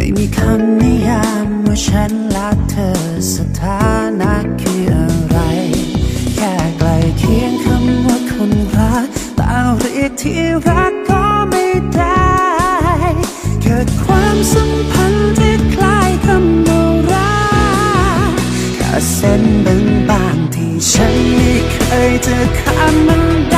ไม่มีคำนิยามว่าฉันและเธอสถานะคืออะไร แค่ใกลเคียงคำว่าคนรักแต่เรียกที่รักก็ไม่ได้เกิดความสัมพันธ์ที่คล้ายคำว่ารักแค่เส้นบางๆที่ฉันไม่เคยจะข้ามมันได้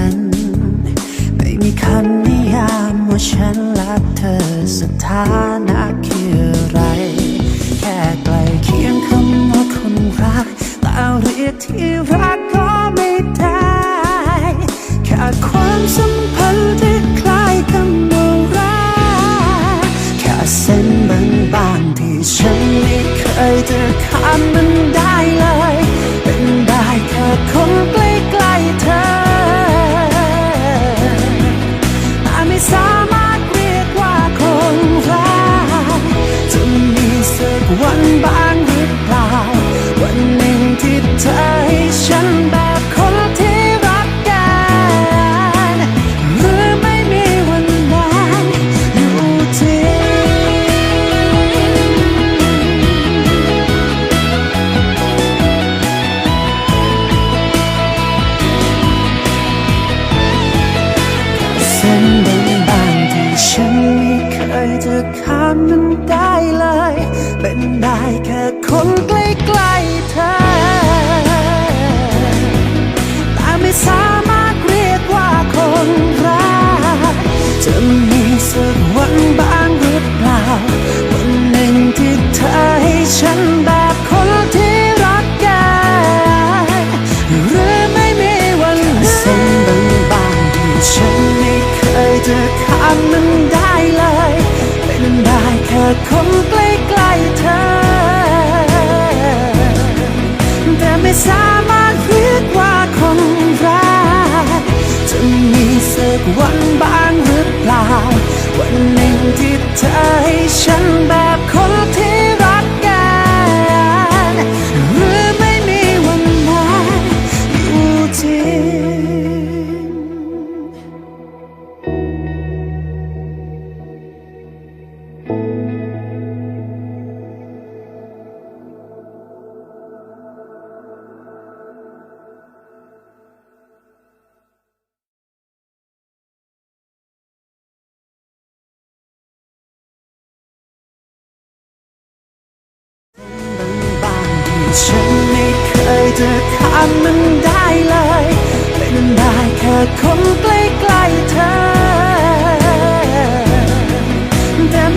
ั้น ไม่มีคำนิยามว่าฉันและเธอสถานะคืออะไร แค่ใกลเคียงคำว่าคนรักแต่เรียกที่รักก็ไม่ได้แค่ความสัมพันธ์ที่คล้ายคำว่ารักแค่เส้นบางๆที่ฉันไม่เคยจะข้ามมันได้ กวันบ้างหรือเปล่า วันหนึ่งที่เธอให้ฉันแบบ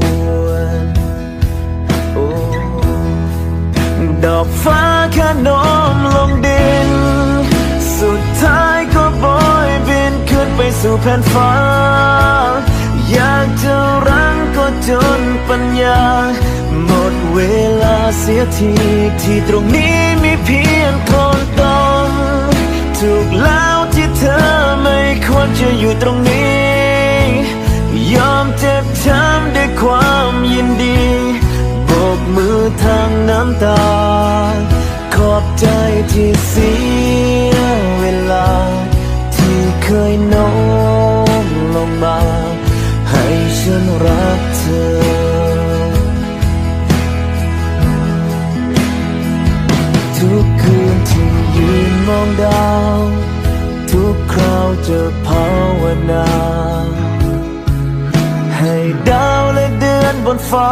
ร ดอกฟ้าแค่โน้มลงดิน สุดท้ายก็โบยบินขึ้นไปสู่แผ่นฟ้า อยากจะรั้งก็จนปัญญา หมดเวลาเสียทีที่ตรงนี้มีเพียงคนต้องถูกแล้วที่เธอไม่ควรจะอยู่ตรงนี้ ยอมเจ็บช้ำด้วยความยินดี ทางน้ำตา ขอบใจที่เสียเวลา ที่เคยโน้มลงมา ให้ฉันรักเธอทุกคืนที่ยืนมองดาว ทุกคราวจะภาวนา ให้ดาวและเดือนบนฟ้า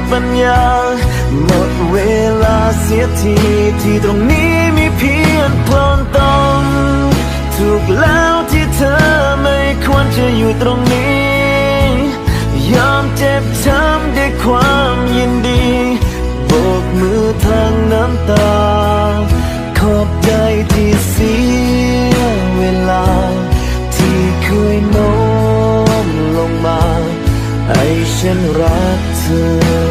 ปัญญา หมดเวลาเสียทีที่ตรงนี้มีเพียงโคลนตอมถูกแล้วที่เธอไม่ควรจะอยู่ตรงนี้ ยอมเจ็บช้ำด้วยความยินดีโบกมือทางน้ำตา ขอบใจที่เสียเวลา ที่เคยโน้มลงมา ให้ฉันรักเธอ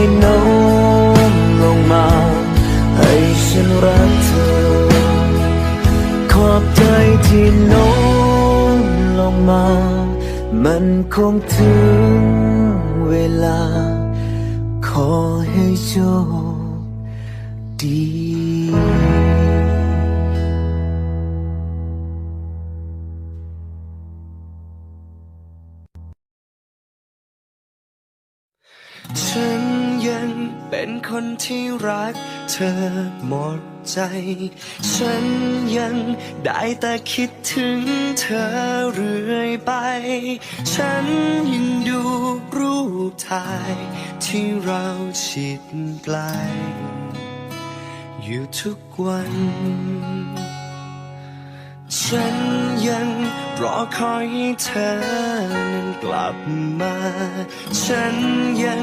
ยโน้มลงมา ให้ฉันรักเธอ ขอบใจที่โน้มลงมา มันคงถึงเวลา ขอให้โชคดี คนที่รักเธอหมดใจ ฉันยังได้แต่คิดถึงเธอเรื่อยไป ฉันยังดูรูปถ่ายที่เราชิดไกล อยู่ทุกวัน ฉันยังรอคอยให้เธอนั้นกลับมา ฉันยัง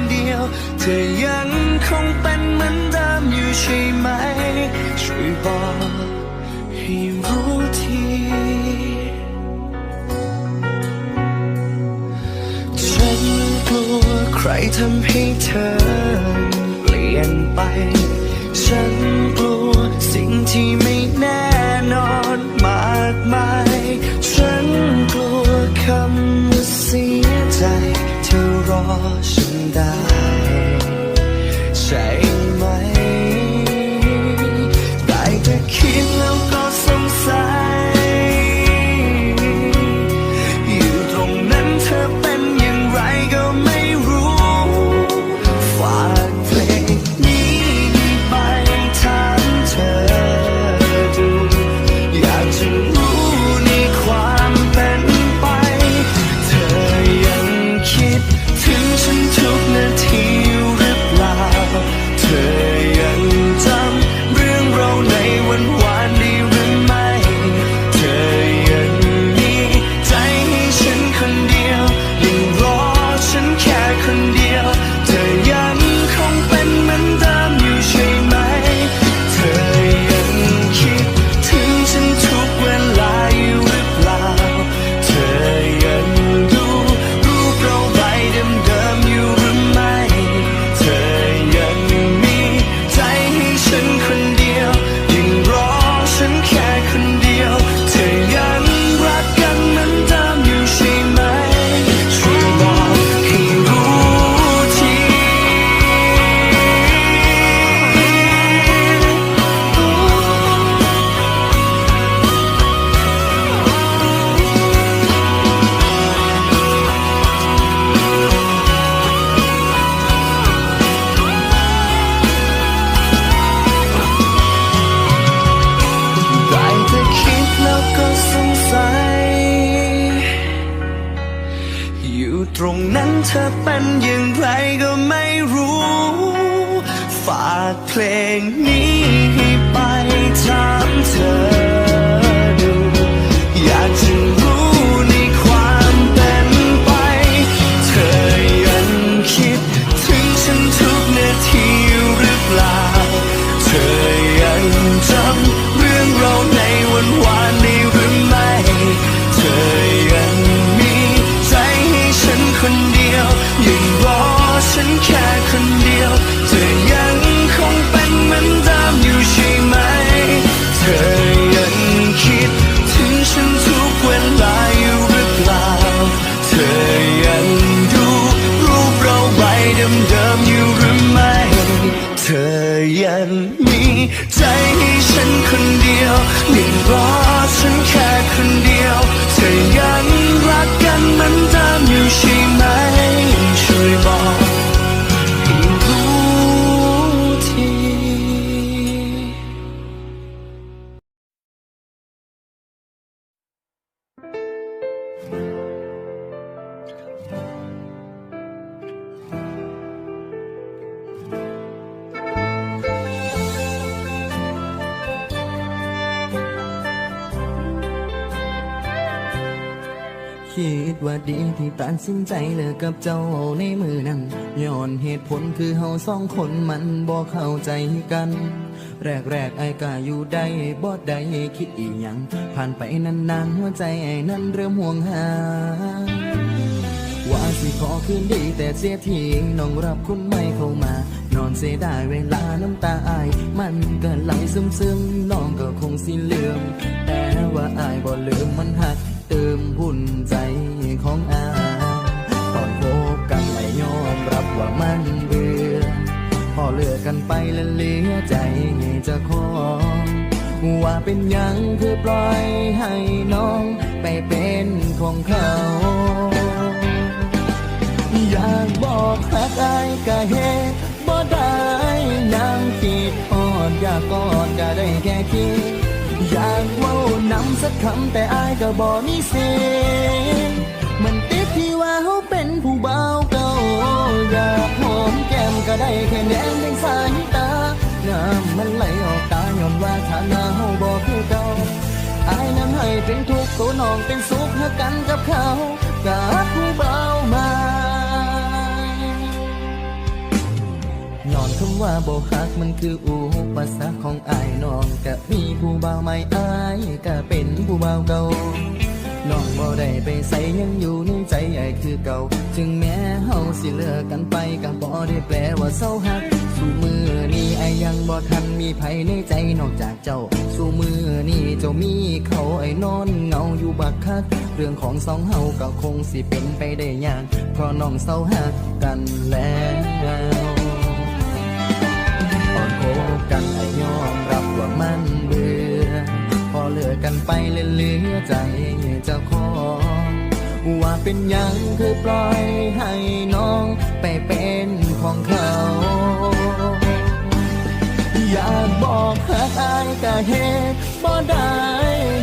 เธอยังคงเป็นเหมือนเดิมอยู่ใช่ไหม ช่วยบอกให้รู้ทีฉันกลัวใครทำให้เธอเปลี่ยนไป ฉันกลัวสิ่งที่ไม่แน่นอนมากมาย ฉันกลัวคำว่าเสียใจ เธอรอฉันได้ เดิมอยู่หรือไม่ เธอยังมีใจให้ฉันคนเดียวยังรอย คิดว่าดีที่ตัดสินใจเลิกกับเจ้าในมือนั้นย้อนเหตุผลคือเฮาสองคนมันบ่เข้าใจกัน แรกแรกไอ้ก็อยู่ได้บ่ได้คิดอีหยัง ผ่านไปนานๆหัวใจไอ้นั้นเริ่มห่วงหาว่าสิขอคืนดีแต่เสียทีน้องรับคุณไม่เข้ามา นอนเสียดายเวลาน้ำตาอาย มันก็ไหลซึมซึมๆน้องก็คงสิลืมแต่ว่าอายบ่ลืมมันหัก เติมหุ่นใจของอาตอนพบกันไม่ยอมรับว่ามันเบื่อพอเลือกกันไปแล้วเหลือใจจะขอว่าเป็นยังคือปล่อยให้น้องไปเป็นของเขาอยากบอกหักอายก็เหตุบ่ได้ยังคิดอดอยากกอดก็ได้แค่คิด อยากเว้านำสักคำแต่อายก็บ่มีเสียงมันติดที่ว่าเขาเป็นผู้เบาเก่าอยากหอมแก้มก็ได้แค่แนมเพียงสายตาน้ำมันไหลออกตาย้อนว่าฐานะเฮาบ่คือเก่าอายนั้นให้เป็นทุกข์ตัวน้องเป็นสุขหากันกับเขากับผู้เบามา ย้อนคำว่าบ่ฮักมันคืออุปสรรคของอายน้องกะมีผู้บ่าวใหม่อายก็เป็นผู้บ่าวเก่าน้องบ่ได้ไปใส่ยังอยู่ในใจไอ้ายคือเก่าจึงแม้เฮาสิเลิกกันไปก็บ่ได้แปลว่าเศร้าหักสู่มือนี้ไอยังบ่ทันมีไผในใจนอกจากเจ้า สู่มือนี้เจ้ามีเขาไอนอนเงาอยู่บักคัก เรื่องของสองเฮาก็คงสิเป็นไปได้ยากเพราะน้องเศร้าหักกันแล้ว กันไอ้ยอมรับว่ามันเบื่อ พอเลิกกันไปเลยเหลือใจเจ้าของว่าเป็นยังคือปล่อยให้น้องไปเป็นของเขา อยากบอกหักอายก็เหตุบ่ได้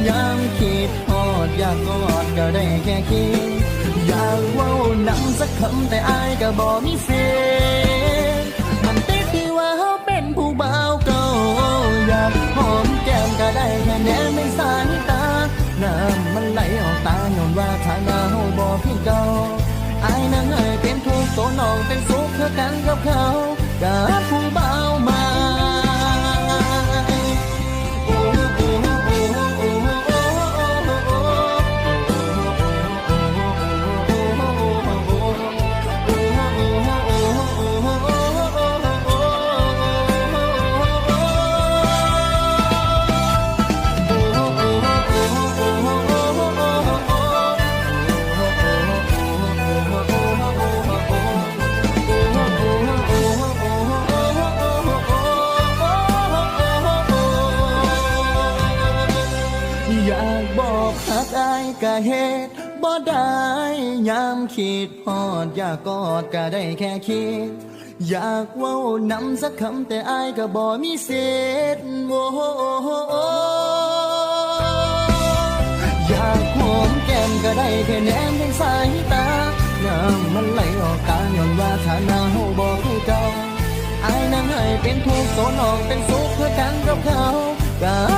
ยามคิดฮอดอยากกอดก็ได้แค่คิด อยากว้านำสักคำแต่อายก็บ่มีเสีย ตัวน้องเป็นสุขเพื่อกันกับเขากับผู้ ตุบ่ได้ยามคิดฮอดอยากกอดก็ได้แค่คิด อยากเว้านำสักคำแต่อายก็บ่มีเศษโอ้อยากหอมแก้มก็ได้แค่แนมเพียงสายตาน้ำมันไหลออกตาย้อนว่าฐานะเฮาบ่คือเก่าอายนั่งให้เป็นทุกข์ตัวน้องเป็นสุขเพื่อกันกับเขากับ